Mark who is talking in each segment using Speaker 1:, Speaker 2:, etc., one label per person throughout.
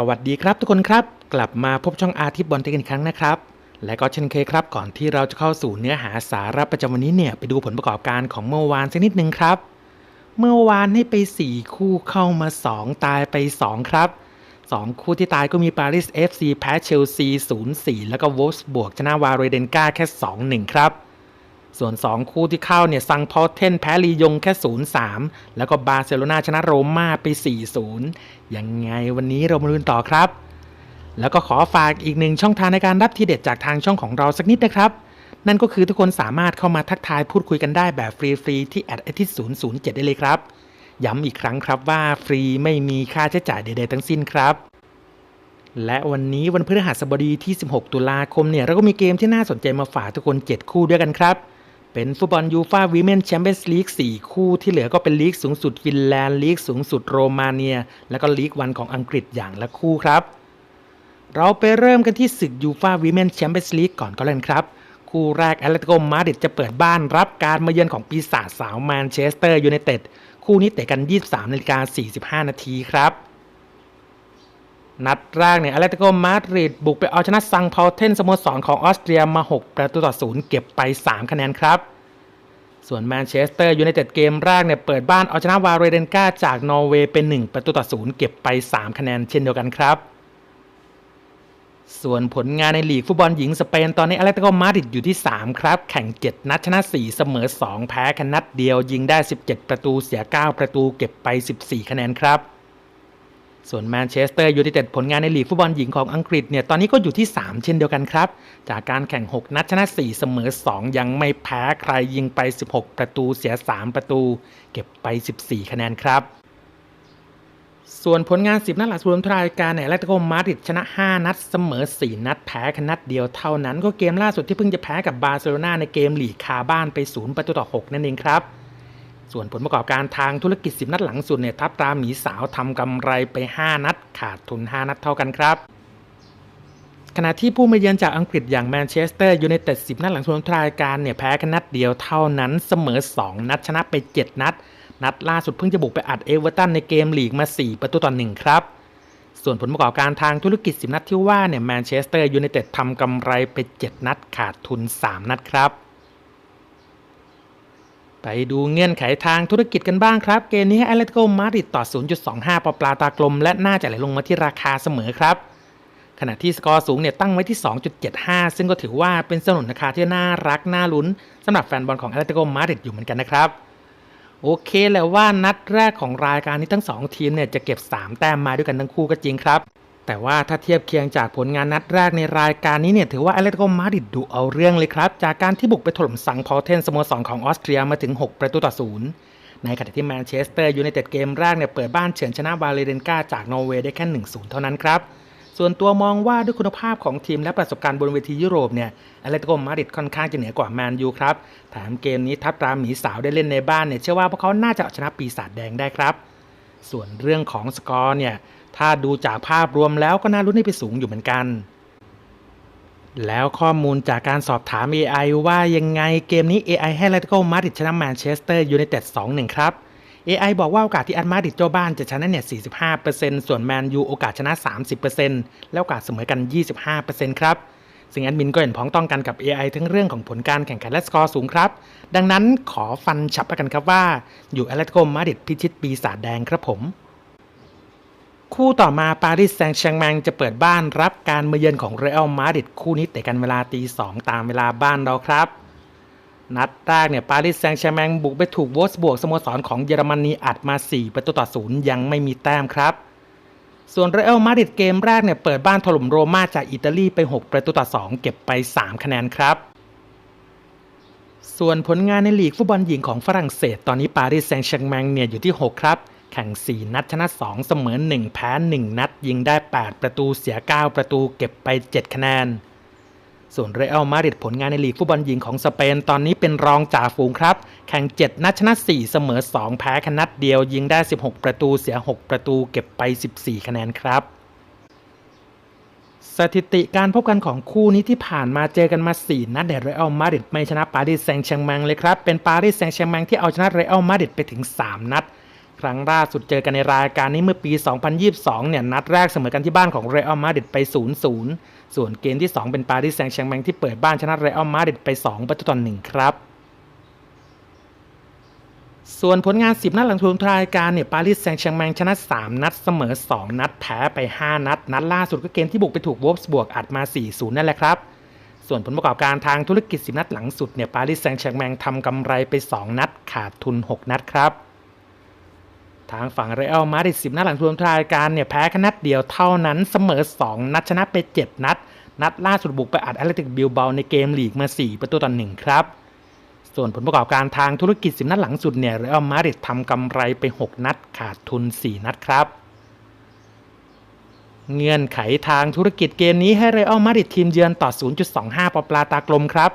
Speaker 1: สวัสดีครับทุกคนครับ กลับมาพบช่องอาทิตย์บอลเทคกันอีกครั้งนะครับ และก็เช่นเคยครับ ก่อนที่เราจะเข้าสู่เนื้อหาสาระประจำวันนี้เนี่ยไปดูผลประกอบการของเมื่อวานสักนิดนึงครับ เมื่อวานให้ไป 4 คู่เข้ามา 2 ตายไป 2 ครับ 2 คู่ที่ตายก็มีปารีส FC แพ้เชลซี 0-4 แล้วก็วอลส์บวกชนะวาเรเดนกาแค่ 2-1 ครับ ส่วน 2 คู่ที่เข้าเนี่ยซังพอเทนแพ้ลียงแค่ 0-3 แล้วก็บาร์เซโลนาชนะโรม่าไป 4-0 ยังไงวันนี้เรามาลุ้นต่อครับ แล้วก็ขอฝากอีกหนึ่งช่องทางในการรับทีเด็ดจากทางช่องของเราสักนิดนะครับ นั่นก็คือทุกคนสามารถเข้ามาทักทายพูดคุยกันได้แบบฟรีๆที่แอดทิต007ได้เลยครับ ย้ำอีกครั้งครับว่าฟรีไม่มีค่าใช้จ่ายใดๆทั้งสิ้นครับและวันนี้วันพฤหัสบดีที่ 16 ตุลาคมเนี่ยเราก็มีเกมที่น่าสนใจมาฝากทุกคน 7 คู่ด้วยกันครับ เป็นฟุตบอลยูฟาวีเมนแชมเปี้ยนส์ลีก4 คู่ที่เหลือก็เป็นลีกสูงสุดฟินแลนด์ลีกสูงสุดโรมาเนีย และก็ลีกวันของอังกฤษอย่างละคู่ครับ เราไปเริ่มกันที่ศึกยูฟาวีเมนแชมเปี้ยนส์ลีกก่อนก็แล้วครับ คู่แรกแอตเลติโกมาดริดจะเปิดบ้านรับการมาเยือนของปีศาจสาวแมนเชสเตอร์ยูไนเต็ดคู่นี้เตะกัน 23นาฬิกา45 นาทีครับ นัดแรกเนี่ยอตเลติโกมาดริดบุกไปเอาชนะซังพาเทนสโมสรของออสเตรียมา 6 ประตูต่อศูนย์เก็บไป 3 คะแนนครับ ส่วนแมนเชสเตอร์ยูไนเต็ดเกมแรกเนี่ยเปิดบ้านเอาชนะวาเรเดนกาจากนอร์เวย์เป็น 1 ประตูต่อศูนย์เก็บไป 3 คะแนนเช่นเดียวกันครับ ส่วนผลงานในลีกฟุตบอลหญิงสเปนตอนนี้อาเลติโกมาดริดอยู่ที่ 3 ครับ แข่ง 7 นัดชนะ 4 เสมอ 2 แพ้แค่นัดเดียวยิงได้ 17 ประตูเสีย 9 ประตูเก็บไป 14 คะแนนครับ ส่วนแมนเชสเตอร์ยูไนเต็ดผลงานในลีกฟุตบอลหญิงของอังกฤษเนี่ยตอนนี้ก็อยู่ที่ 3 เช่นเดียวกันครับ จากการแข่ง 6 นัดชนะ 4 เสมอ 2 ยังไม่แพ้ใครยิงไป 16 ประตูเสีย 3 ประตู เก็บไป 14 คะแนนครับส่วนผลงาน 10 นัดหลังรวมทรายการเนี่ยแอตเลติโกมาดริดชนะ 5 นัด เสมอ 4 นัดแพ้แค่นัดเดียวเท่านั้น ก็เกมล่าสุดที่เพิ่งจะแพ้กับบาร์เซโลนาในเกมลีกคาบ้านไป 0 ประตูต่อ 6 นั่นเองครับ ส่วนผลประกอบการทางธุรกิจ 10 นัดหลังสุดเนี่ยทับตาหมีสาวทำกำไรไป 5 นัด ขาดทุน 5 นัดเท่ากันครับขณะที่ผู้มาเยือนจากอังกฤษอย่างแมนเชสเตอร์ยูไนเต็ด10 นัดหลังรวมทรายการเนี่ยแพ้แค่นัดเดียวเท่านั้นเสมอ 2 นัดชนะไป 7 นัด นัดล่าสุดเพิ่งจะบุกไปอัดเอเวอร์ตันในเกมลีกมา 4 ประตูต่อ1ครับ ส่วนผลประกอบการทางธุรกิจ 10 นัดที่ว่าเนี่ยแมนเชสเตอร์ยูไนเต็ดทำกำไรไป 7 นัดขาดทุน 3 นัดครับ ไปดูเงื่อนไขทางธุรกิจกันบ้างครับ เกมนี้ให้แอตเลติโกมาดริดต่อ 0.25 ปอปลาตากลม และน่าจะไหลลงมาที่ราคาเสมอครับ ขณะที่สกอร์สูงเนี่ยตั้งไว้ที่ 2.75 ซึ่งก็ถือว่าเป็นสนุนราคาที่น่ารัก น่าลุ้นสำหรับแฟนบอลของแอตเลติโกมาดริดอยู่เหมือนกันนะครับ โอเคแหละว่านัดแรกของรายการนี้ทั้ง 2 ทีมเนี่ยจะเก็บ 3 แต้มมาด้วยกันทั้งคู่ก็จริงครับ แต่ว่าถ้าเทียบเคียงจากผลงานนัดแรกในรายการนี้เนี่ยถือว่าแอตเลติโกมาดริดดูเอาเรื่องเลยครับ จากการที่บุกไปถล่มซังพอเทนสโมสรของออสเตรียมาถึง 6 ประตูต่อศูนย์ในขณะที่แมนเชสเตอร์ยูไนเต็ดเกมแรกเนี่ยเปิดบ้านเฉือนชนะวาเลเดนกาจากนอร์เวย์ได้แค่ 1-0 เท่านั้นครับส่วนตัวมองว่าด้วยคุณภาพของทีมและประสบการณ์บนเวทียุโรปเนี่ยแอตเลติโกมาดริดค่อนข้างจะเหนือกว่าแมนยูครับแถมเกมนี้ทัพตราหมีสาวได้เล่นในบ้านเนี่ยเชื่อว่าพวกเขาน่าจะเอาชนะปีศาจแดงได้ครับ ส่วนเรื่องของสกอร์เนี่ย ถ้าดูจากภาพรวมแล้วก็น่าลุ้นให้ไปสูงอยู่เหมือนกัน แล้วข้อมูลจากการสอบถาม AI ว่ายังไงเกมนี้ AI ให้แอตเลติโกมาดริดชนะแมนเชสเตอร์ยูไนเต็ด2-1 ครับ AI บอกว่าโอกาสที่แอตมาดริดเจ้าบ้านจะชนะเนี่ย 45%ส่วนแมนยูโอกาสชนะ 30%แล้วโอกาสเสมอกัน 25%ครับ ซึ่งแอดมินก็เห็นพ้องต้องกันกับ AI ทั้งเรื่องของผลการแข่งขันและสกอร์สูงครับ ดังนั้นขอฟันฉับกันครับว่า อยู่แอตเลติโกมาดริดพิชิตปีศาจแดงครับผม คู่ต่อมาปารีสแซงต์แชงแมงจะเปิดบ้านรับการมาเยือนของเรอัลมาดริดคู่นี้เตะกันเวลาตีสองตามเวลาบ้านเราครับนัดแรกเนี่ยปารีสแซงต์แชร์แมงบุกไปถูกวอสบวกสโมสรของเยอรมนีอัดมา 4 ประตูต่อศูนย์ยังไม่มีแต้มครับ ส่วนเรอัลมาดริดเกมแรกเนี่ยเปิดบ้านถล่มโรม่าจากอิตาลีไป 6 ประตูต่อ 2 เก็บไป 3 คะแนนครับ ส่วนผลงานในลีกฟุตบอลหญิงของฝรั่งเศส ตอนนี้ปารีสแซงต์แชร์แมงเนี่ยอยู่ที่ 6 ครับ แข่ง 4 นัดชนะ 2 เสมอ 1 แพ้ 1 นัดยิงได้ 8 ประตูเสีย 9 ประตูเก็บไป 7 คะแนน ส่วนเรอัลมาดริดผลงานในลีกฟุตบอลหญิงของสเปนตอนนี้เป็นรองจ่าฝูงครับ แข่ง 7 นัดชนะ 4 เสมอ 2 แพ้ค่นัดเดียว ยิงได้ 16 ประตูเสีย 6 ประตูเก็บไป 14 คะแนนครับ สถิติการพบกันของคู่นี้ที่ผ่านมาเจอกันมา 4 นัดเดเรอัลมาดริดไม่ชนะปารีสแซงต์แชร์แมงเลยครับ เป็นปารีสแซงต์แชร์แมงที่เอาชนะเรอัลมาดริดไปถึง 3 นัด ครั้งล่าสุดเจอกันในรายการนี้เมื่อปี 2022 เนี่ยนัดแรกเสมอกันที่บ้านของเรอัลมาดริดไป 0-0 ส่วนเกมที่ 2 เป็นปารีสแซงต์แชร์แมงที่เปิดบ้านชนะเรอัลมาดริดไป 2 ประตูต่อ1ครับส่วนผลงาน 10 นัดหลังทุนรายการเนี่ยปารีสแซงต์แชร์แมงชนะ 3 นัดเสมอ 2 นัดแพ้ไป 5 นัด นัดล่าสุดก็เกมที่บุกไปถูกวอลฟส์บวกอัดมา 4-0 นั่นแหละครับ ส่วนผลประกอบการทางธุรกิจ 10 นัดหลังสุดเนี่ยปารีสแซงต์แชร์แมงทำกำไรไป 2 นัดขาดทุน 6 นัดครับ ทางฝั่งเรอัลมาดริด10 นัดหลังรวมรายการเนี่ยแพ้แค่นัดเดียวเท่านั้นเสมอ 2 นัดชนะไป 7 นัด นัดล่าสุดบุกไปอัดแอตเลติกบิลเบาในเกมลีกมา 4 ประตูต่อ1ครับ ส่วนผลประกอบการทางธุรกิจ 10 นัดหลังสุดเนี่ยเรอัลมาดริดทำกำไรไป 6 นัดขาดทุน 4 นัดครับเงื่อนไขทางธุรกิจเกมนี้ให้เรอัลมาดริดทีมเยือนต่อ 0.25 ปอปลาตากลมครับ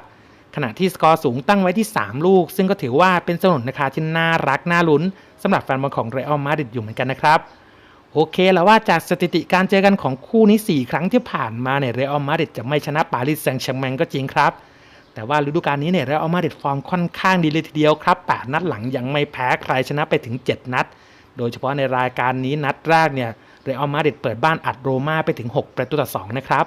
Speaker 1: ขณะที่สกอร์สูงตั้งไว้ที่ 3 ลูก ซึ่งก็ถือว่าเป็นสนุนราคาที่น่ารักน่าลุ้น สำหรับแฟนบอลของเรอัลมาดริดอยู่เหมือนกันนะครับ โอเคแล้วว่าจากสถิติการเจอกันของคู่นี้ 4 ครั้งที่ผ่านมาเนี่ยเรอัลมาดริดจะไม่ชนะปารีสแซงต์แชร์แมงก็จริงครับ แต่ว่าฤดูกาลนี้เนี่ยเรอัลมาดริดฟอร์มค่อนข้างดีเลยทีเดียวครับ8นัดหลังยังไม่แพ้ใครชนะไปถึง 7 นัด โดยเฉพาะในรายการนี้นัดแรกเนี่ยเรอัลมาดริดเปิดบ้านอัดโรม่าไปถึง 6 ประตูต่อ2นะครับ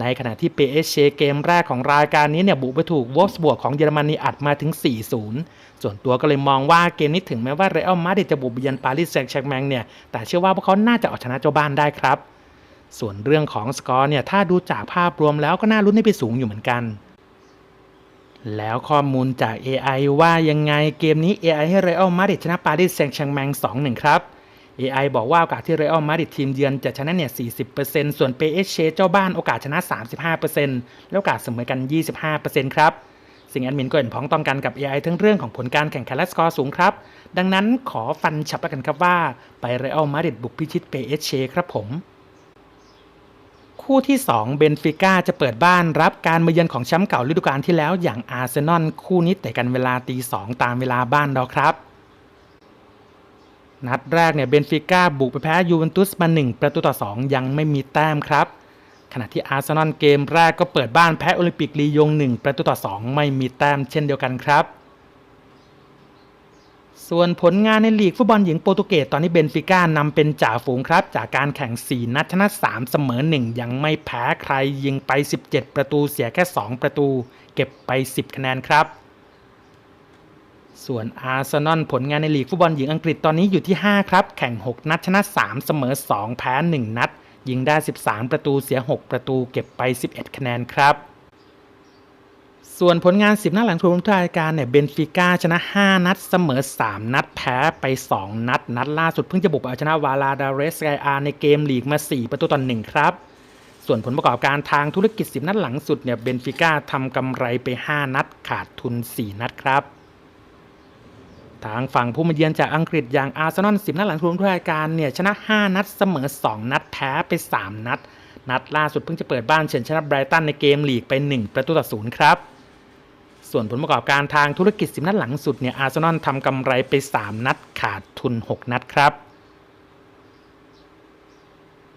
Speaker 1: ในขณะที่ PSG เกมแรกของรายการนี้เนี่ยบุกไปถูกวอลส์บวกของเยอรมนีอัดมาถึง 4-0 ส่วนตัวก็เลยมองว่าเกมนี้ถึงแม้ว่าเรอัลมาดริดจะบุกไปเยือนปารีสแซงต์แชร์แมงเนี่ยแต่เชื่อว่าพวกเขาน่าจะเอาชนะเจ้าบ้านได้ครับ ส่วนเรื่องของสกอร์เนี่ยถ้าดูจากภาพรวมแล้วก็น่าลุ้นให้ไปสูงอยู่เหมือนกันแล้วข้อมูลจาก AI ว่ายังไงเกมนี้ AI ให้เรอัลมาดริดชนะปารีสแซงต์แชร์แมง2-1 ครับ AI บอกว่าโอกาสที่เรอัลมาดริดทีมเยือนจะชนะเนี่ย40%ส่วน PSG เจ้าบ้านโอกาสชนะ 35%และโอกาสเสมอกัน 25%ครับ สิ่งแอดมินก็เห็นพ้องต้องกันกับ AI ทั้งเรื่องของผลการแข่งขันและสกอร์สูงครับ ดังนั้นขอฟันฉับแล้วกันครับว่า ไปเรอัลมาดริดบุกพิชิต PSG ครับผม คู่ที่ 2 เบนฟิก้าจะเปิดบ้านรับการมาเยือนของแชมป์เก่าฤดูกาลที่แล้วอย่างอาร์เซนอลคู่นี้แต่กันเวลาตีสองตามเวลาบ้านเราครับ นัดแรกเนี่ยเบนฟิก้าบุกไปแพ้ยูเวนตุสมา 1 ประตูต่อ 2 ยังไม่มีแต้มครับ ขณะที่อาร์เซนอลเกมแรกก็เปิดบ้านแพ้โอลิมปิกลียง 1 ประตูต่อ 2 ไม่มีแต้มเช่นเดียวกันครับ ส่วนผลงานในลีกฟุตบอลหญิงโปรตุเกสตอนนี้เบนฟิก้านำเป็นจ่าฝูงครับ จากการแข่ง 4 นัดชนะ 3 เสมอ 1 ยังไม่แพ้ใครยิงไป 17 ประตูเสียแค่ 2 ประตู เก็บไป 10 คะแนนครับ ส่วนอาร์เซนอลผลงานในลีกฟุตบอลหญิงอังกฤษตอนนี้อยู่ที่ 5 ครับ แข่ง 6 นัดชนะ 3 เสมอ 2 แพ้ 1 นัด ยิงได้ 13 ประตูเสีย 6 ประตูเก็บไป 11 คะแนนครับ ส่วนผลงาน 10 นัดหลังทุกรายการเนี่ยเบนฟิก้าชนะ 5 นัด เสมอ 3 นัด แพ้ไป 2 นัด นัดล่าสุดเพิ่งจะบุกเอาชนะวาลาดาเรสไกอาในเกมลีกมา 4 ประตูต่อ1ครับส่วนผลประกอบการทางธุรกิจ 10 นัดหลังสุดเนี่ยเบนฟิก้าทำกำไรไป 5 นัดขาดทุน 4 นัดครับ ทางฝั่งผู้มาเยือนจากอังกฤษอย่างอาร์เซนอล10นัดหลังรวมทุกรายการเนี่ยชนะ 5 นัดเสมอ 2 นัดแพ้ไป 3 นัด นัดล่าสุดเพิ่งจะเปิดบ้านเฉือนชนะไบรตันในเกมลีกไป 1 ประตูต่อ0ครับ ส่วนผลประกอบการทางธุรกิจ10นัดหลังสุดเนี่ยอาร์เซนอลทำกำไรไป 3 นัดขาดทุน 6 นัดครับ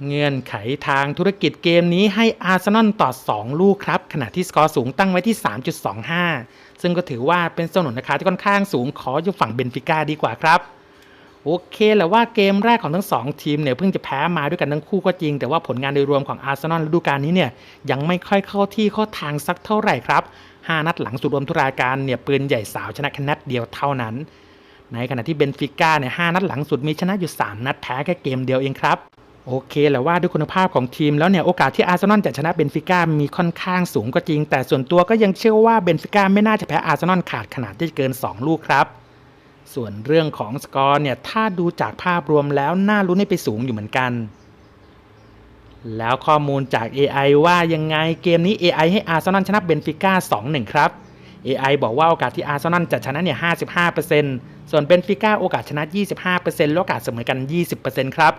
Speaker 1: เงื่อนไขทางธุรกิจเกมนี้ให้อาร์เซนอลต่อ 2 ลูกครับ ขณะที่สกอร์สูงตั้งไว้ที่ 3.25 ซึ่งก็ถือว่าเป็นสนุนราคาที่ค่อนข้างสูงขออยู่ฝั่งเบนฟิก้าดีกว่าครับ โอเคแหละว่าเกมแรกของทั้ง 2 ทีมเนี่ยเพิ่งจะแพ้มาด้วยกันทั้งคู่ก็จริง แต่ว่าผลงานโดยรวมของอาร์เซนอลฤดูกาลนี้เนี่ยยังไม่ค่อยเข้าที่เข้าทางสักเท่าไหร่ครับ 5 นัดหลังสุดรวมทุกรายการเนี่ยปืนใหญ่สาวชนะแค่นัดเดียวเท่านั้น ในขณะที่เบนฟิก้าเนี่ย5นัดหลังสุดมีชนะอยู่ 3 นัดแพ้แค่เกมเดียวเองครับ โอเคแหละว่าด้วยคุณภาพของทีมแล้วเนี่ยโอกาสที่อาร์เซนอลจะชนะเบนฟิก้ามีค่อนข้างสูงก็จริง แต่ส่วนตัวก็ยังเชื่อว่าเบนฟิก้าไม่น่าจะแพ้อาร์เซนอลขาดขนาดที่เกิน 2 ลูกครับ ส่วนเรื่องของสกอร์เนี่ยถ้าดูจากภาพรวมแล้วน่าลุ้นให้ไปสูงอยู่เหมือนกัน แล้วข้อมูลจาก AI ว่ายังไงเกมนี้ AI ให้อาร์เซนอลชนะเบนฟิก้า2-1 ครับ AI บอกว่าโอกาสที่อาร์เซนอลจะชนะเนี่ย 55%ส่วนเบนฟิก้าโอกาสชนะ 25%และโอกาสเสมอกัน 20%ครับ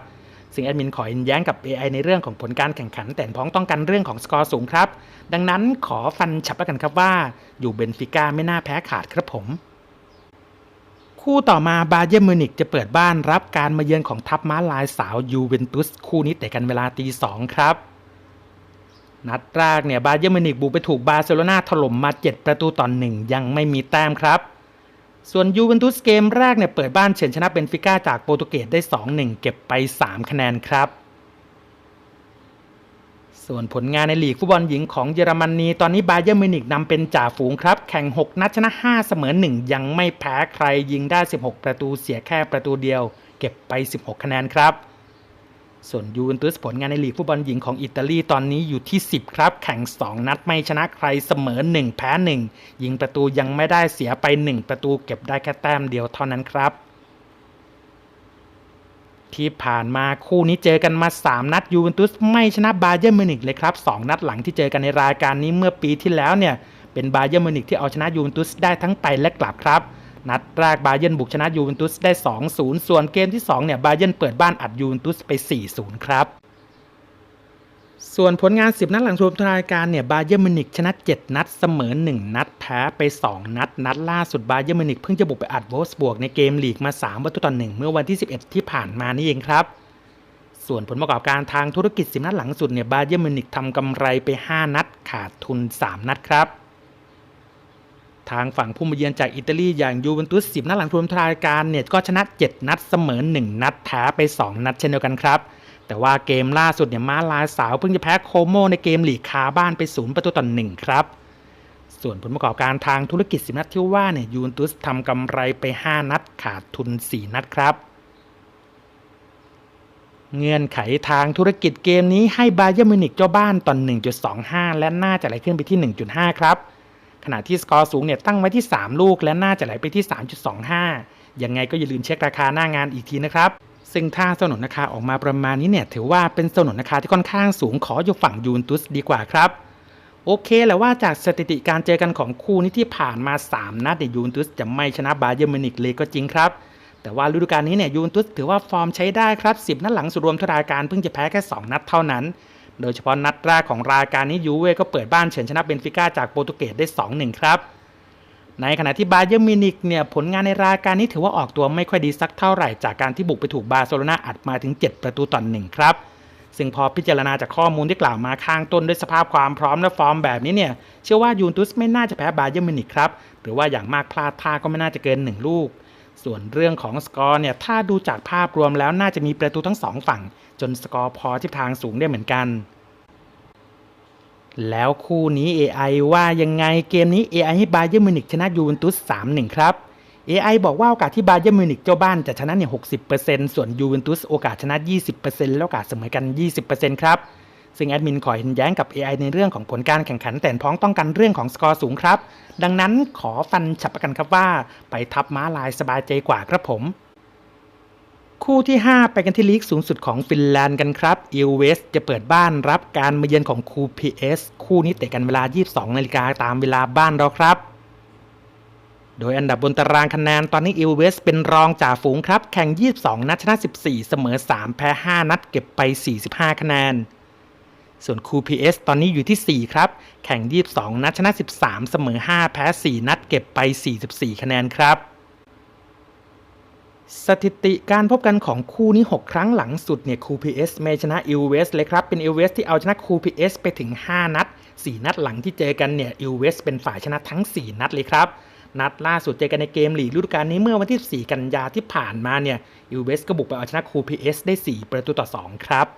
Speaker 1: ซึ่งแอดมินขอยืนยันกับ AI ในเรื่องของผลการแข่งขัน แต่พ้องต้องกันเรื่องของสกอร์สูงครับ ดังนั้นขอฟันฉับแล้วกันครับว่า อยู่เบนฟิก้าไม่น่าแพ้ขาดครับผม คู่ต่อมาบาเยอร์มิวนิกจะเปิดบ้านรับการมาเยือนของทัพม้าลายสาวยูเวนตุสคู่นี้แต่กันเวลาตีสองครับนัดแรกเนี่ยบาเยอร์มิวนิกบุกไปถูกบาร์เซโลนาถล่มมา 7 ประตูต่อหนึ่งยังไม่มีแต้มครับ ส่วนยูเวนตุสเกมแรกเนี่ยเปิดบ้านเฉือนชนะเบนฟิก้าจากโปรตุเกสได้ 2-1 เก็บไป 3 คะแนนครับ ส่วนผลงานในลีกฟุตบอลหญิงของเยอรมนีตอนนี้บาเยอร์มิวนิกนำเป็นจ่าฝูงครับ แข่ง 6 นัดชนะ 5 เสมอ 1 ยังไม่แพ้ใครยิงได้ 16 ประตูเสียแค่ประตูเดียว เก็บไป 16 คะแนนครับ ส่วนยูเวนตุสผลงานในลีกฟุตบอลหญิงของอิตาลีตอนนี้อยู่ที่ 10 ครับ แข่ง 2 นัดไม่ชนะใครเสมอ 1 แพ้ 1 ยิงประตูยังไม่ได้เสียไป 1 ประตูเก็บได้แค่แต้มเดียวเท่านั้นครับที่ผ่านมาคู่นี้เจอกันมา 3 นัดยูเวนตุสไม่ชนะบาเยอร์มิวนิกเลยครับ 2 นัดหลังที่เจอกันในรายการนี้เมื่อปีที่แล้วเนี่ย เป็นบาเยอร์มิวนิกที่เอาชนะยูเวนตุสได้ทั้งไปและกลับครับ นัดแรกบาเยร์นบุกชนะยูเวนตุสได้ 2-0 ส่วนเกมที่ 2 เนี่ยบาเยร์นเปิดบ้านอัดยูเวนตุสไป 4-0 ครับ ส่วนผลงาน 10 นัดหลังรวมรายการเนี่ยบาเยอร์มินิกชนะ 7 นัดเสมอ 1 นัดแพ้ไป 2 นัด นัดล่าสุดบาเยอร์มินิกเพิ่งจะบุกไปอัดโวสบวกในเกมลีกมา 3 ประตูต่อ 1 เมื่อวันที่ 11 ที่ผ่านมานี่เองครับส่วนผลประกอบการทางธุรกิจ10นัดหลังสุดเนี่ยบาเยอร์มิวนิกทำกำไรไป 5 นัด ขาดทุน 3 นัดครับ ทางฝั่งผู้มาเยือนจากอิตาลีอย่างยูเวนตุส10นัดหลังรวมรายการเนี่ยก็ชนะ 7 นัดเสมอ 1 นัดแพ้ไป 2 นัดเช่นเดียวกันครับ แต่ว่าเกมล่าสุดเนี่ยมาลายสาวเพิ่งจะแพ้โคโมในเกมหลีกคาบ้านไป0ประตูต่อ1ครับส่วนผลประกอบการทางธุรกิจ 10 นัดที่ว่าเนี่ยยูเวนตุสทำกำไรไป 5 นัดขาดทุน 4 นัดครับ เงื่อนไขทางธุรกิจเกมนี้ให้บาเยอร์มิวนิกเจ้าบ้านตอน 1.25 และน่าจะไหลขึ้นไปที่ 1.5 ครับ ขณะที่สกอร์สูงเนี่ยตั้งไว้ที่ 3 ลูก และน่าจะไหลไปที่ 3.25 ยังไงก็อย่าลืมเช็คราคาหน้างานอีกทีนะครับ ซึ่งถ้าสนุนราคาออกมาประมาณนี้เนี่ยถือว่าเป็นสนุนราคาที่ค่อนข้างสูงขออยู่ฝั่งยูนตุสดีกว่าครับ โอเคแหละว่าจากสถิติการเจอกันของคู่นี้ที่ผ่านมา 3 นัดเนี่ยยูนตุสจะไม่ชนะบาเยอร์มิวนิกเลยก็จริงครับแต่ว่าฤดูกาลนี้เนี่ยยูนตุสถือว่าฟอร์มใช้ได้ครับ 10 นัดหลังสุดรวมทรายการเพิ่งจะแพ้แค่ 2 นัดเท่านั้น โดยเฉพาะนัดแรกของรายการนี้ยูเว่ก็เปิดบ้านเฉือนชนะเบนฟิก้าจากโปรตุเกสได้ 2-1 ครับ ในขณะที่บาเยอร์มินิกเนี่ยผลงานในรายการนี้ถือว่าออกตัวไม่ค่อยดีสักเท่าไหร่จากการที่บุกไปถูกบาร์เซโลนาอัดมาถึง 7 ประตูต่อหนึ่งครับซึ่งพอพิจารณาจากข้อมูลที่กล่าวมาข้างต้นด้วยสภาพความพร้อมและฟอร์มแบบนี้เนี่ยเชื่อว่ายูนตุสไม่น่าจะแพ้บาเยอร์มินิกครับหรือว่าอย่างมากพลาดท่าก็ไม่น่าจะเกิน 1 ลูก ส่วนเรื่องของสกอร์เนี่ยถ้าดูจากภาพรวมแล้วน่าจะมีประตูทั้งสองฝั่ง จนสกอร์พอทิศทางสูงได้เหมือนกัน แล้วคู่นี้ AI ว่ายังไงเกมนี้ AI ให้บาเยอร์มิวนิกชนะยูเวนตุส 3-1 ครับ AI บอกว่าโอกาสที่บาเยอร์มิวนิกเจ้าบ้านจะชนะเนี่ย 60%ส่วนยูเวนตุสโอกาสชนะ 20%แล้วโอกาสเสมอกัน 20%ครับ ซึ่งแอดมินขอเห็นแย้งกับ AI ในเรื่องของผลการแข่งขันแต่พ้องต้องกันเรื่องของสกอร์สูงครับ ดังนั้นขอฟันฉับประกันครับว่า ไปทับม้าลายสบายใจกว่าครับผม คู่ที่ 5 ไปกันที่ลีกสูงสุดของฟินแลนด์กันครับอิลเวสจะเปิดบ้านรับการมาเยือนของคู PS คู่นี้เตะกันเวลา 22นาฬิกาตามเวลาบ้านเราครับโดยอันดับบนตารางคะแนนตอนนี้อิลเวสเป็นรองจ่าฝูงครับ แข่ง 22 นัดชนะ 14 เสมอ 3 แพ้ 5 นัดเก็บไป 45 คะแนน ส่วนคู PS ตอนนี้อยู่ที่ 4 ครับ แข่ง 22 นัดชนะ 13 เสมอ 5 แพ้ 4 นัดเก็บไป 44 คะแนนครับ สถิติการพบกันของคู่นี้ 6 ครั้งหลังสุดเนี่ยคู PS ไม่ชนะอิลเวสเลยครับ เป็นอิลเวสที่เอาชนะคู PS ไปถึง 5 นัด 4 นัดหลังที่เจอกันเนี่ยอิลเวสเป็นฝ่ายชนะทั้ง 4 นัดเลยครับนัดล่าสุดเจอกันในเกมลีกฤดูกาลนี้เมื่อวันที่ 4 กันยาที่ผ่านมาเนี่ยอิลเวสก็บุกไปเอาชนะคู PS ได้ 4 ประตูต่อ 2 ครับ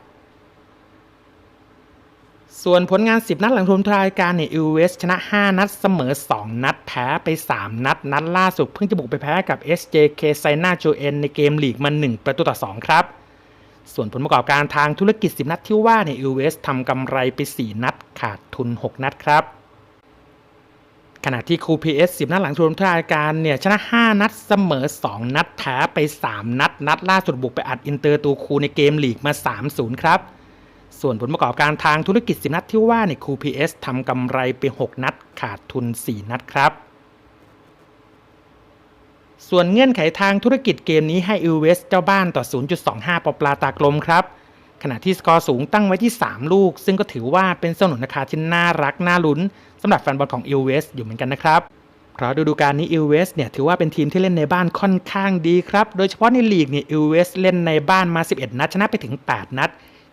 Speaker 1: ส่วนผลงาน 10 นัดหลังรวมรายการเนี่ยอิลเวสชนะ 5 นัดเสมอ 2 นัดแพ้ไป 3 นัด นัดล่าสุดเพิ่งจะบุกไปแพ้กับ SJK ไซนาโจเอนในเกมลีกมา 1 ประตูต่อ 2 ครับ ส่วนผลประกอบการทางธุรกิจ 10 นัดที่ว่าเนี่ยอิลเวสทำกำไรไป 4 นัดขาดทุน 6 นัดครับขณะที่คู PS 10 นัดหลังรวมรายการเนี่ยชนะ 5 นัดเสมอ 2 นัดแพ้ไป 3 นัด นัดล่าสุดบุกไปอัดอินเตอร์ตูคูในเกมลีกมา 3-0 ครับ ส่วนผลประกอบการทางธุรกิจ 10 นัดที่ว่าเนี่ยคู PS ทำกำไรไป 6 นัด ขาดทุน 4 นัดครับ ส่วนเงื่อนไขทางธุรกิจเกมนี้ให้อิลเวสเจ้าบ้านต่อ 0.25 ปอปลาตากลมครับ ขณะที่สกอร์สูงตั้งไว้ที่ 3 ลูก ซึ่งก็ถือว่าเป็นสนุนราคาที่น่ารักน่าลุ้นสำหรับแฟนบอลของอิลเวสอยู่เหมือนกันนะครับเพราะฤดูกาลนี้อิลเวสเนี่ยถือว่าเป็นทีมที่เล่นในบ้านค่อนข้างดีครับ โดยเฉพาะในลีกเนี่ยอิลเวสเล่นในบ้านมา 11 นัด ชนะไปถึง 8 นัด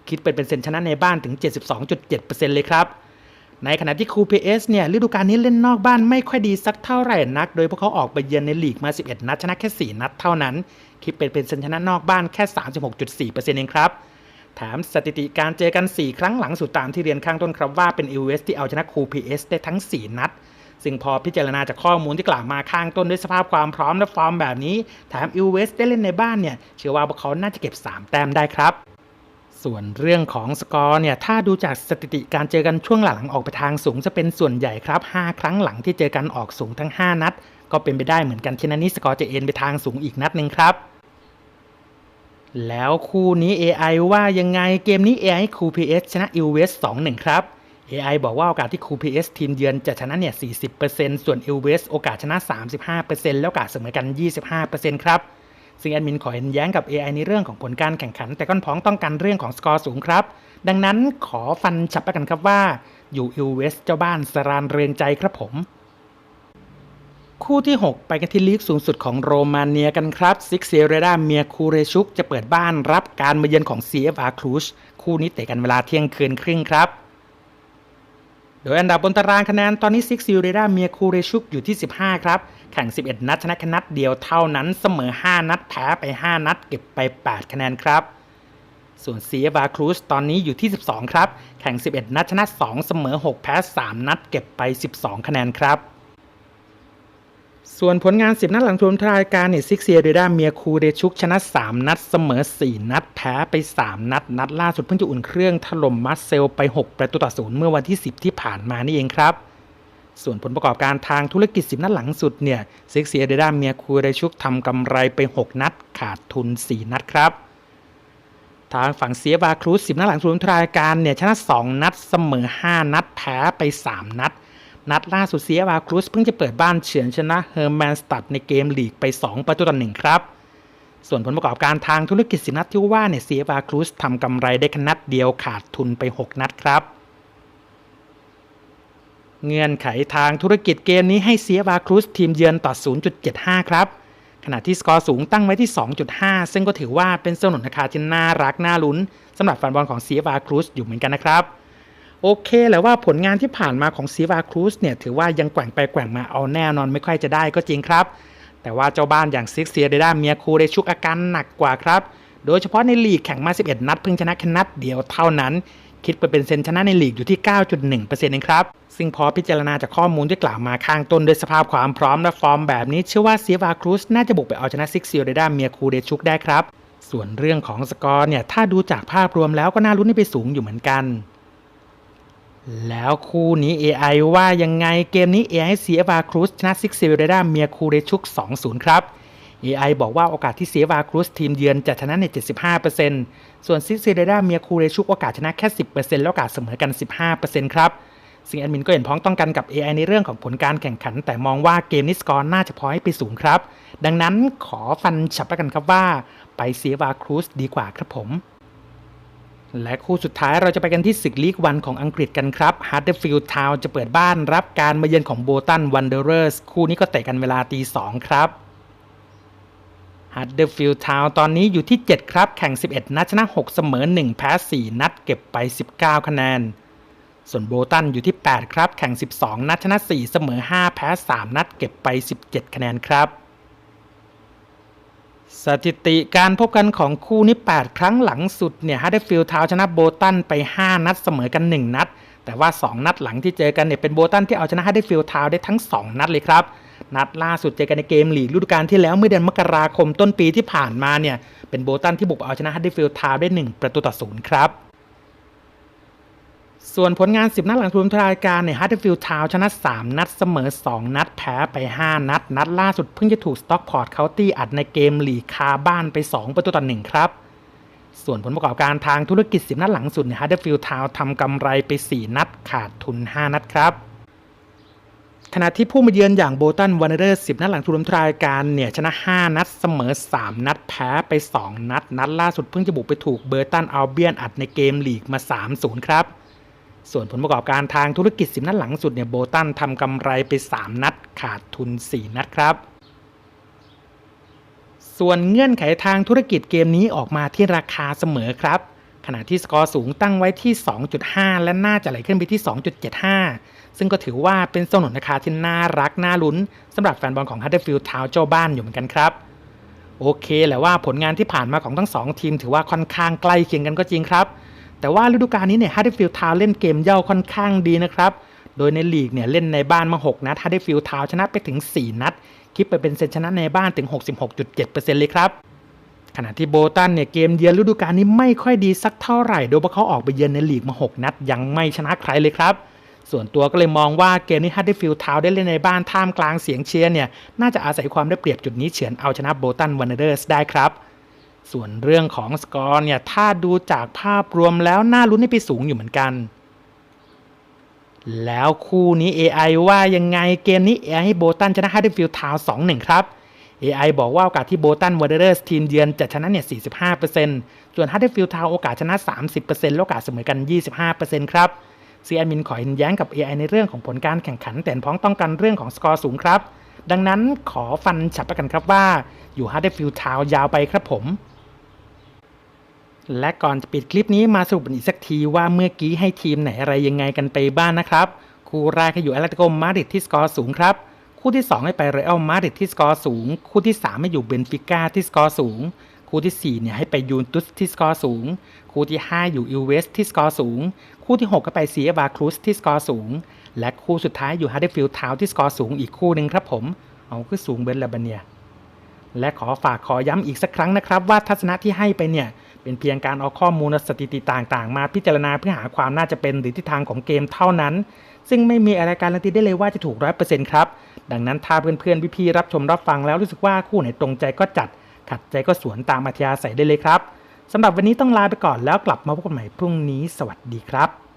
Speaker 1: คิดเป็นเปอร์เซ็นต์ชนะในบ้านถึง 72.7%เลยครับ ในขณะที่คู PS เนี่ยฤดูกาลนี้เล่นนอกบ้านไม่ค่อยดีสักเท่าไหร่นัก โดยพวกเขาออกไปเยือนในลีกมา 11 นัดชนะแค่ 4 นัดเท่านั้น คิดเป็นเป็นชนะนอกบ้านแค่ 36.4%เองครับแถมสถิติการเจอกัน 4 ครั้งหลังสุดตามที่เรียนข้างต้นครับว่าเป็น u s ที่เอาชนะคู PS ได้ทั้ง 4 นัด ซึ่งพอพิจารณาจากข้อมูลที่กล่าวมาข้างต้นด้วยสภาพความพร้อมและฟอร์มแบบนี้ แถม u s ได้เล่นในบ้านเนี่ย เชื่อว่าพวกเขาน่าจะเก็บ 3 แต้มได้ครับ ส่วนเรื่องของสกอร์เนี่ยถ้าดูจากสถิติการเจอกันช่วงหลังออกไปทางสูงจะเป็นส่วนใหญ่ครับ 5 ครั้งหลังที่เจอกันออกสูงทั้ง 5 นัด ก็เป็นไปได้เหมือนกันที่นันนี้สกอร์จะเอ็นไปทางสูงอีกนัดหนึ่งครับ แล้วคู่นี้ AI ว่ายังไงเกมนี้ AI คู PS ชนะ u s 2-1 ครับ AI บอกว่าโอกาสที่คู PS ทีมเยือนจะชนะเนี่ย40%ส่วน u s โอกาสชนะ 35%แล้วโอกาสเสมอกัน 25%ครับ ซึ่งแอดมินขอเห็นแย้งกับ AI ในเรื่องของผลการแข่งขัน แต่ก้อนพ้องต้องการเรื่องของสกอร์สูงครับ ดังนั้นขอฟันฉับประกันครับว่า อยู่ u s เจ้าบ้านสรานเรืองใจครับผม คู่ที่ 6 ไปกันที่ลีกสูงสุดของโรมาเนียกันครับซิกเซเรดาเมียคูเรชุกจะเปิดบ้านรับการมาเยือนของ CFR ครูชคู่นี้เตะกันเวลาเที่ยงคืนครึ่งครับ โดยอันดับบนตารางคะแนนตอนนี้ซิกซิเรดาเมียคูเรชุกอยู่ที่ 15 ครับ แข่ง 11 นัดชนะแค่นัดเดียวเท่านั้นเสมอ 5 นัดแพ้ไป 5 นัดเก็บไป 8 คะแนนครับ ส่วนซีบาครูสตอนนี้อยู่ที่ 12 ครับ แข่ง 11 นัดชนะ 2 เสมอ 6 แพ้ 3 นัดเก็บไป 12 คะแนนครับ ส่วนผลงาน 10 นัดหลังรวมทายการเนี่ยซิกเซียเรดาเมียคูเรชุกชนะ 3 นัดเสมอ 4 นัดแพ้ไป 3 นัด นัดล่าสุดเพิ่งจะอุ่นเครื่องถล่มมัสเซลไป 6 ประตูต่อศูนย์เมื่อวันที่ 10 ที่ผ่านมานี่เองครับ ส่วนผลประกอบการทางธุรกิจ 10 นัดหลังสุดเนี่ยซิกเซียเรดาเมียคูเรชุกทำกำไรไป 6 นัด ขาดทุน 4 นัดครับทางฝั่งเซียบาครูส10 นัดหลังรวมทายการเนี่ยชนะ 2 นัดเสมอ 5 นัดแพ้ไป 3 นัด นัดล่าสุดเซียบาครูสเพิ่งจะเปิดบ้านเฉือนชนะเฮอร์แมนสตัดในเกมลีกไป 2 ประตูต่อ1ครับ ส่วนผลประกอบการทางธุรกิจสินัดที่ว่าเนี่ยเซียบาครูสทำกำไรได้แค่นัดเดียวขาดทุนไป 6 นัดครับเงื่อนไขทางธุรกิจเกมนี้ให้เซียบาครูสทีมเยือนต่อ 0.75 ครับ ขณะที่สกอร์สูงตั้งไว้ที่ 2.5 ซึ่งก็ถือว่าเป็นสนุนราคาที่น่ารักน่าลุ้นสำหรับแฟนบอลของเซียบาครูสอยู่เหมือนกันนะครับ โอเคแหละว่าผลงานที่ผ่านมาของซีวาครูสเนี่ยถือว่ายังแกว่งไปแกว่งมาเอาแน่นอนไม่ค่อยจะได้ก็จริงครับ แต่ว่าเจ้าบ้านอย่างซิกเซียเดด้าเมียคูเรชุกอาการหนักกว่าครับ โดยเฉพาะในลีกแข่งมา 11 นัดเพิ่งชนะแค่นัดเดียวเท่านั้น คิดไปเป็นเซนชนะในลีกอยู่ที่ 9.1%เองครับ ซึ่งพอพิจารณาจากข้อมูลที่กล่าวมาข้างต้นด้วยสภาพความพร้อมและฟอร์มแบบนี้เชื่อว่าซีวาครูสน่าจะบุกไปเอาชนะซิกเซียเดด้าเมียคูเรชุกได้ครับส่วนเรื่องของสกอร์เนี่ยถ้าดูจากภาพรวมแล้วก็น่าลุ้นให้ไปสูงอยู่เหมือนกัน แล้วคู่นี้ AI ว่ายังไงเกมนี้ AI เสียบาครูสชนะซิกเซเวเรดาเมียคูเรชุก 2-0 ครับ AI บอกว่าโอกาสที่เสียบาครูสทีมเยือนจะชนะใน 75%ส่วนซิกเซเวเรดาเมียคูเรชุกโอกาสชนะแค่ 10%แล้วโอกาสเสมอกัน 15%ครับซึ่งแอดมินก็เห็นพ้องต้องกันกับ AI ในเรื่องของผลการแข่งขัน แต่มองว่าเกมนี้สกอร์น่าจะพอให้ไปสูงครับ ดังนั้นขอฟันฉับแล้วกันครับว่า ไปเสียบาครูสดีกว่าครับผม และคู่สุดท้ายเราจะไปกันที่ศึกลีกวันของอังกฤษกันครับฮาร์ดเดฟิลด์ทาวจะเปิดบ้านรับการมาเยือนของโบตันวันเดอร์เรอร์สคู่นี้ก็เตะกันเวลาตีสองครับฮาร์ดฟิลด์ทาวตอนนี้อยู่ที่ 7 ครับ แข่ง 11 นัดชนะ 6 เสมอ 1 แพ้ 4 นัดเก็บไป 19 คะแนน ส่วนโบตันอยู่ที่ 8 ครับ แข่ง 12 นัดชนะ 4 เสมอ 5 แพ้ 3 นัดเก็บไป 17 คะแนนครับ สถิติการพบกันของคู่นี้ 8 ครั้งหลังสุดเนี่ยฮัตเดฟิลด์ทาวชนะโบตันไป 5 นัดเสมอกัน 1 นัด แต่ว่า 2 นัดหลังที่เจอกันเนี่ยเป็นโบตันที่เอาชนะฮัตเดฟิลด์ทาวได้ทั้ง 2 นัดเลยครับ นัดล่าสุดเจอกันในเกมลีกฤดูกาลที่แล้วเมื่อเดือนมกราคมต้นปีที่ผ่านมาเนี่ยเป็นโบตันที่บุกเอาชนะฮัตเดฟิลด์ทาวได้ 1 ประตูต่อศูนย์ครับ ส่วนผลงาน 10 นัดหลังรวมรายการเนี่ยฮัตเดอร์ฟิลด์ทาวชนะ 3 นัดเสมอ 2 นัดแพ้ไป 5 นัด นัดล่าสุดเพิ่งจะถูกสต็อกพอร์ตเคาน์ตี้อัดในเกมหลีคาบ้านไป 2 ประตูต่อ 1 ครับ ส่วนผลประกอบการทางธุรกิจ 10 นัดหลังสุดเนี่ยฮัตเดอร์ฟิลด์ทาวทำกำไรไป 4 นัดขาดทุน 5 นัดครับขณะที่ผู้มาเยือนอย่างโบตันวันเดอร์10นัดหลังรวมรายการเนี่ยชนะ 5 นัดเสมอ 3 นัดแพ้ไป 2 นัด นัดล่าสุดเพิ่งจะบุกไปถูกเบอร์ตันอัลเบียนอัดในเกมลีกมา 3-0 ครับ ส่วนผลประกอบการทางธุรกิจ 10 นัดหลังสุดเนี่ยโบตันทำกำไรไป 3 นัดขาดทุน 4 นัดครับ ส่วนเงื่อนไขทางธุรกิจเกมนี้ออกมาที่ราคาเสมอครับ ขณะที่สกอร์สูงตั้งไว้ที่ 2.5 และน่าจะไหลขึ้นไปที่ 2.75 ซึ่งก็ถือว่าเป็นสนนราคาที่น่ารักน่าลุ้นสำหรับแฟนบอลของ Huddersfield Town เจ้าบ้านอยู่เหมือนกันครับโอเคแหละว่าผลงานที่ผ่านมาของทั้งสองทีมถือว่าค่อนข้างใกล้เคียงกันก็จริงครับ แต่ว่าฤดูกาลนี้เนี่ย Huddersfield Town เล่นเกมเย่าค่อนข้างดีนะครับ โดยในลีกเนี่ยเล่นในบ้านมา 6 นัด Huddersfield Town ชนะไปถึง 4 นัด คิดไปเป็นเซนชนะในบ้านถึง 66.7%เลยครับ ขณะที่โบตันเนี่ยเกมเยือนฤดูกาลนี้ไม่ค่อยดีสักเท่าไหร่ โดยเพราะเขาออกไปเยือนในลีกมา 6 นัด ยังไม่ชนะใครเลยครับส่วนตัวก็เลยมองว่าเกมนี้ฮัตเดฟิลด์ทาวได้เล่นในบ้านท่ามกลางเสียงเชียร์เนี่ย น่าจะอาศัยความได้เปรียบจุดนี้เฉือนเอาชนะโบตันวันเดอร์สได้ครับ ส่วนเรื่องของสกอร์เนี่ยถ้าดูจากภาพรวมแล้วน่าลุ้นให้ไปสูงอยู่เหมือนกัน แล้วคู่นี้ AI ว่ายังไงเกมนี้ AI ให้โบตันชนะฮัตเดฟิลด์ทาว2-1ครับ AI บอกว่าโอกาสที่โบตันวอร์เดอร์สทีมเยือนจะชนะเนี่ย 45%ส่วนฮัตเดฟิลด์ทาวโอกาสชนะ 30%และโอกาสเสมอกัน 25%ครับซีแอดมินขอเห็นแย้งกับ AI ในเรื่องของผลการแข่งขัน แต่พ้องต้องกันเรื่องของสกอร์สูงครับ ดังนั้นขอฟันฉับประกันครับว่าอยู่ฮัตเดฟิลด์ทาวยาวไปครับผม และก่อนจะปิดคลิปนี้มาสรุปอีกสักทีว่าเมื่อกี้ให้ทีมไหนอะไรยังไงกันไปบ้างนะครับ คู่แรกให้อยู่แอตเลติโกมาดริดที่สกอร์สูงครับ คู่ที่ 2 ให้ไปเรอัลมาดริดที่สกอร์สูง คู่ที่ 3 ให้อยู่เบนฟิก้าที่สกอร์สูง คู่ที่4เนี่ยให้ไปยูนตุสที่สกอร์สูง คู่ที่ 5 อยู่อิลเวสที่สกอร์สูง คู่ที่ 6 ก็ไปเซียบาครูสที่สกอร์สูง และคู่สุดท้ายอยู่ฮัตเดฟิลด์ทาวที่สกอร์สูงอีกคู่หนึ่งครับผมเอาคือสูงเบนลาบเนียและขอฝากขอย้ำอีกสักครั้งนะครับว่าทัศนะที่ให้ไปเนี่ย เป็นเพียงการเอาข้อมูลสถิติต่างๆ มาพิจารณาเพื่อหาความน่าจะเป็นหรือทิศทางของเกมเท่านั้น ซึ่งไม่มีอะไรการันตีได้เลยว่าจะถูกร้อยเปอร์เซ็นต์ครับ ดังนั้นถ้าเพื่อนๆพี่ๆรับชมรับฟังแล้วรู้สึกว่าคู่ไหนตรงใจก็จัด ขัดใจก็สวนตามอัธยาศัยได้เลยครับสำหรับวันนี้ต้องลาไปก่อนแล้วกลับมาพบกันใหม่พรุ่งนี้ สวัสดีครับ